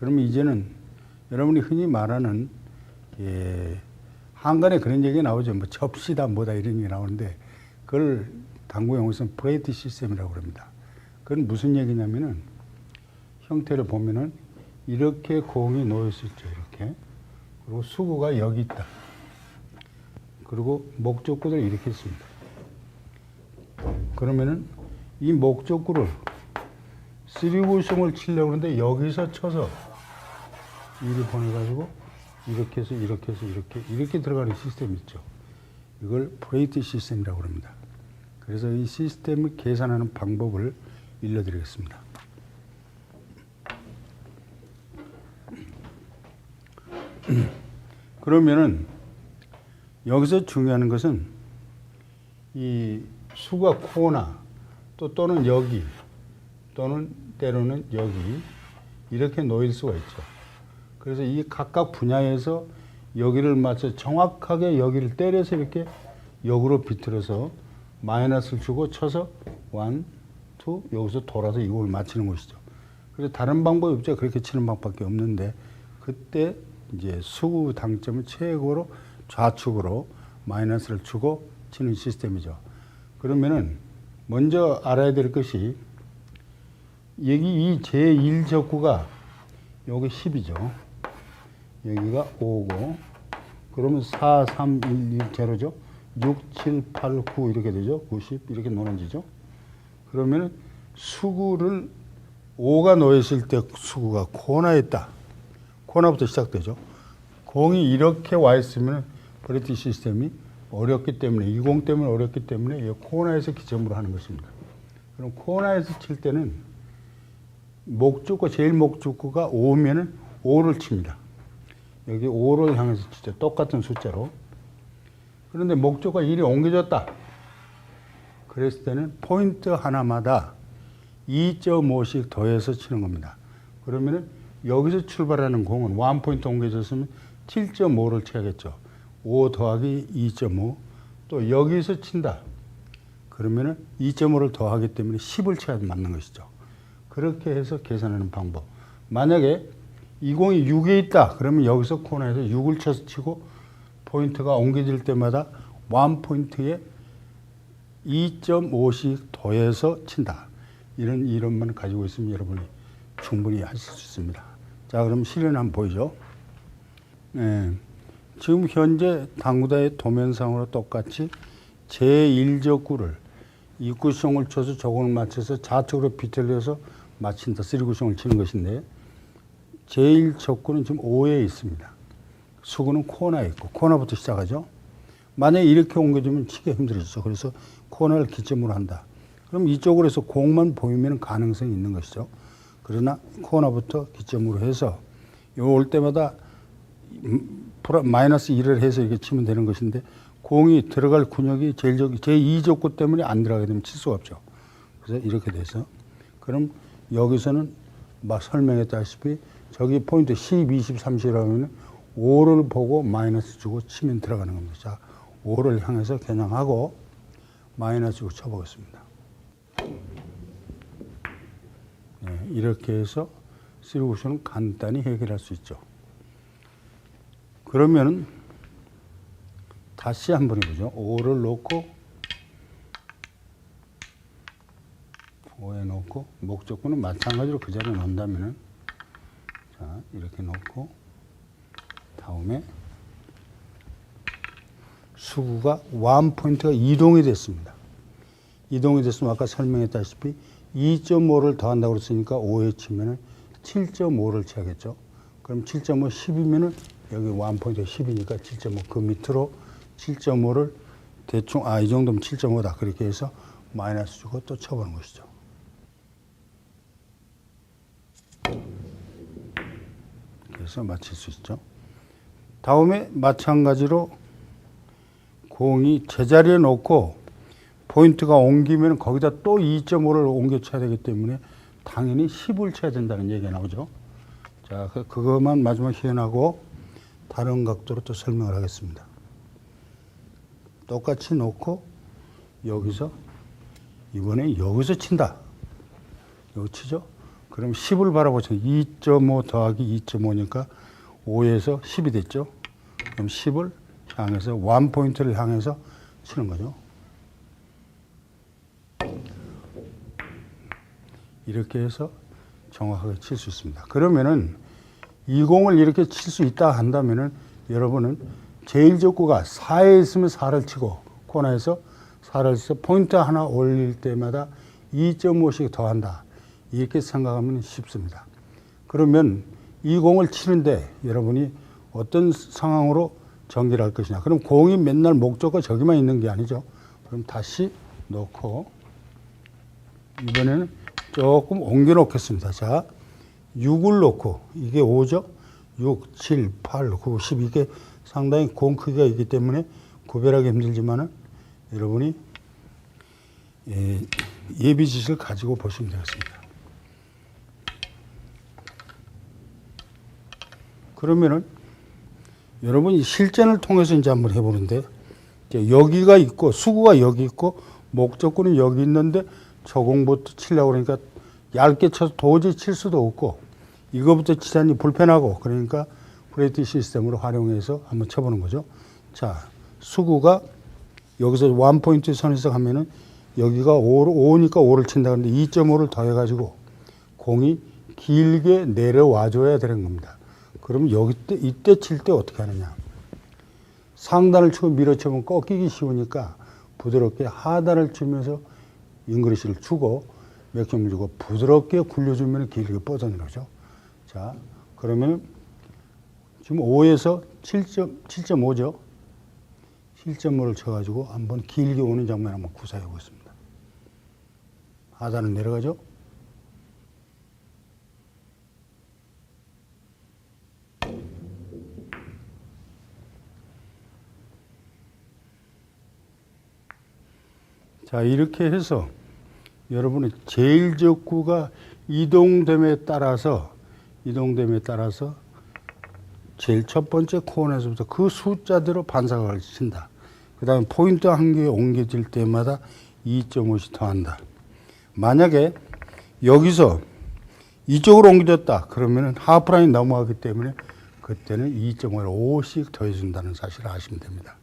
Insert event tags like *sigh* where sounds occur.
그러면 이제는 여러분이 흔히 말하는 예, 한간에 그런 얘기 나오죠. 뭐 접시다 뭐다 이런 얘기 나오는데 그걸 당구 용어에서는 브레이트 시스템이라고 합니다. 그건 무슨 얘기냐면은 형태를 보면은 이렇게 공이 놓여있을 죠 이렇게. 그리고 수구가 여기 있다. 그리고 목적구를 이렇게 있습니다. 그러면은 이 목적구를 쓰리구성을 치려고 하는데 여기서 쳐서 이를 보내가지고 이렇게 해서 이렇게 해서 이렇게 이렇게 들어가는 시스템이 있죠. 이걸 브레이트 시스템이라고 합니다. 그래서 이 시스템을 계산하는 방법을 일러드리겠습니다. *clears throat* 그러면은 여기서 중요한 것은 이 수가 코나 또 또는 여기 또는 때로는 여기 이렇게 놓일 수가 있죠. 그래서 이 각각 분야에서 여기를 맞춰 정확하게 여기를 때려서 이렇게 역으로 비틀어서 마이너스를 주고 쳐서 원, 투 여기서 돌아서 이걸 맞추는 것이죠. 그래서 다른 방법이 없죠. 그렇게 치는 방법밖에 없는데 그때 이제 수구 당점을 최고로 좌측으로 마이너스를 주고 치는 시스템이죠. 그러면은 먼저 알아야 될 것이 여기 이 제1적구가 여기 10이죠. 여기가 5고 그러면 4, 3, 1, 1 제로죠. 6, 7, 8, 9 이렇게 되죠. 90 이렇게 놓아지죠. 그러면 수구를 5가 놓였을 때 수구가 코너에 있다. 코너부터 시작되죠. 공이 이렇게 와 있으면 브레티 시스템이 어렵기 때문에 이 공 때문에 어렵기 때문에 이 코너에서 기점으로 하는 것입니다. 그럼 코너에서 칠 때는 목적구 제일 목적구가 5면은 5를 칩니다. 여기 5를 향해서 치죠. 똑같은 숫자로. 그런데 목적과 1이 옮겨졌다. 그랬을 때는 포인트 하나마다 2.5씩 더해서 치는 겁니다. 그러면은 여기서 출발하는 공은 원 포인트 옮겨졌으면 7.5를 쳐야겠죠. 5 더하기 2.5. 또 여기서 친다. 그러면은 2.5를 더하기 때문에 10을 쳐야 맞는 것이죠. 그렇게 해서 계산하는 방법. 만약에 이 공이 6에 있다. 그러면 여기서 코너에서 6을 쳐서 치고 포인트가 옮겨질 때마다 원 포인트에 2.5씩 더해서 친다. 이런 이론만 가지고 있으면 여러분이 충분히 하실 수 있습니다. 자, 그럼 실현 한번 보이죠? 네. 지금 현재 당구대의 도면상으로 똑같이 제1적구를 이구성을 쳐서 저공을 맞춰서 좌측으로 비틀려서 맞힌다. 쓰리구성을 치는 것인데 제1적구는 지금 5에 있습니다. 수구는 코너에 있고 코너부터 시작하죠. 만약에 이렇게 옮겨주면 치기 힘들어지죠. 그래서 코너를 기점으로 한다. 그럼 이쪽으로 해서 공만 보이면 가능성이 있는 것이죠. 그러나 코너부터 기점으로 해서 요올 때마다 음, 마이너스 1을 해서 이렇게 치면 되는 것인데 공이 들어갈 군역이 제일 적 제2족구 때문에 안 들어가게 되면 칠 수가 없죠. 그래서 이렇게 돼서 그럼 여기서는 막 설명했다시피 저기 포인트 10, 20, 30이라고 하면 5를 보고 마이너스 주고 치면 들어가는 겁니다. 자, 5를 향해서 겨냥하고 마이너스 주고 쳐보겠습니다. 네, 이렇게 해서 쓰리구션은 간단히 해결할 수 있죠. 그러면은 다시 한번 해보죠. 5를 놓고 5에 놓고 목적구는 마찬가지로 그 자리에 놓는다면은 자 이렇게 놓고 다음에 수구가 원 포인트가 이동이 됐습니다. 이동이 됐으면 아까 설명했다시피 2.5를 더한다고 그랬으니까 5에 치면은 7.5를 쳐야겠죠. 그럼 7.5 10이면은 여기 원 포인트 10이니까 7.5그 밑으로 7.5를 대충 아 이 정도면 7.5다 그렇게 해서 마이너스 주고 또 쳐보는 것이죠. 그래서 맞힐 수 있죠. 다음에 마찬가지로 공이 제자리에 놓고 포인트가 옮기면 거기다 또 2.5를 옮겨 쳐야 되기 때문에 당연히 10을 쳐야 된다는 얘기가 나오죠. 자, 그- 그것만 마지막 희연하고 다른 각도로 또 설명을 하겠습니다. 똑같이 놓고 여기서 이번에 여기서 친다. 여기 치죠? 그럼 10을 바라보세요. 2.5 더하기 2.5니까 5에서 10이 됐죠. 그럼 10을 향해서 원 포인트를 향해서 치는 거죠. 이렇게 해서 정확하게 칠 수 있습니다. 그러면은 이 공을 이렇게 칠 수 있다 한다면은 여러분은 제일 적구가 4에 있으면 4를 치고 코너에서 4를 쳐서 포인트 하나 올릴 때마다 2.5씩 더한다. 이렇게 생각하면 쉽습니다. 그러면 이 공을 치는데 여러분이 어떤 상황으로 전개를 할 것이냐. 그럼 공이 맨날 목적과 저기만 있는 게 아니죠. 그럼 다시 놓고 이번에는 조금 옮겨 놓겠습니다. 자, 6을 놓고 이게 5죠? 6, 7, 8, 9, 10 이게 상당히 공 크기가 있기 때문에 구별하기 힘들지만은 여러분이 예, 예비 지식을 가지고 보시면 되겠습니다. 그러면은 여러분이 실전을 통해서 이제 한번 해보는데 여기가 있고 수구가 여기 있고 목적구는 여기 있는데 저공부터 치려고 그러니까 얇게 쳐서 도저히 칠 수도 없고 이거부터 치자니 불편하고 그러니까 프레이트 시스템으로 활용해서 한번 쳐보는 거죠. 자 수구가 여기서 원 포인트 선에서 가면은 여기가 5, 5니까 5를 친다 그러는데 2.5를 더해가지고 공이 길게 내려와 줘야 되는 겁니다. 그럼 여기 때 이때 칠 때 어떻게 하느냐? 상단을 치고 밀어치면 꺾이기 쉬우니까 부드럽게 하단을 치면서 잉그리시를 주고 맥점을 주고 부드럽게 굴려주면 길게 뻗어내려죠. 자, 그러면 지금 5에서 7점, 7.5죠. 7.5를 쳐가지고 한번 길게 오는 장면 한번 구사해 보겠습니다. 하단은 내려가죠. 자, 이렇게 해서 여러분의 제일 적구가 이동됨에 따라서 이동됨에 따라서 제일 첫 번째 코너에서부터 그 숫자대로 반사각을 친다. 그 다음에 포인트 한 개에 옮겨질 때마다 2.5씩 더한다. 만약에 여기서 이쪽으로 옮겨졌다. 그러면은 하프라인 넘어가기 때문에 그때는 2.5를 5씩 더해준다는 사실을 아시면 됩니다.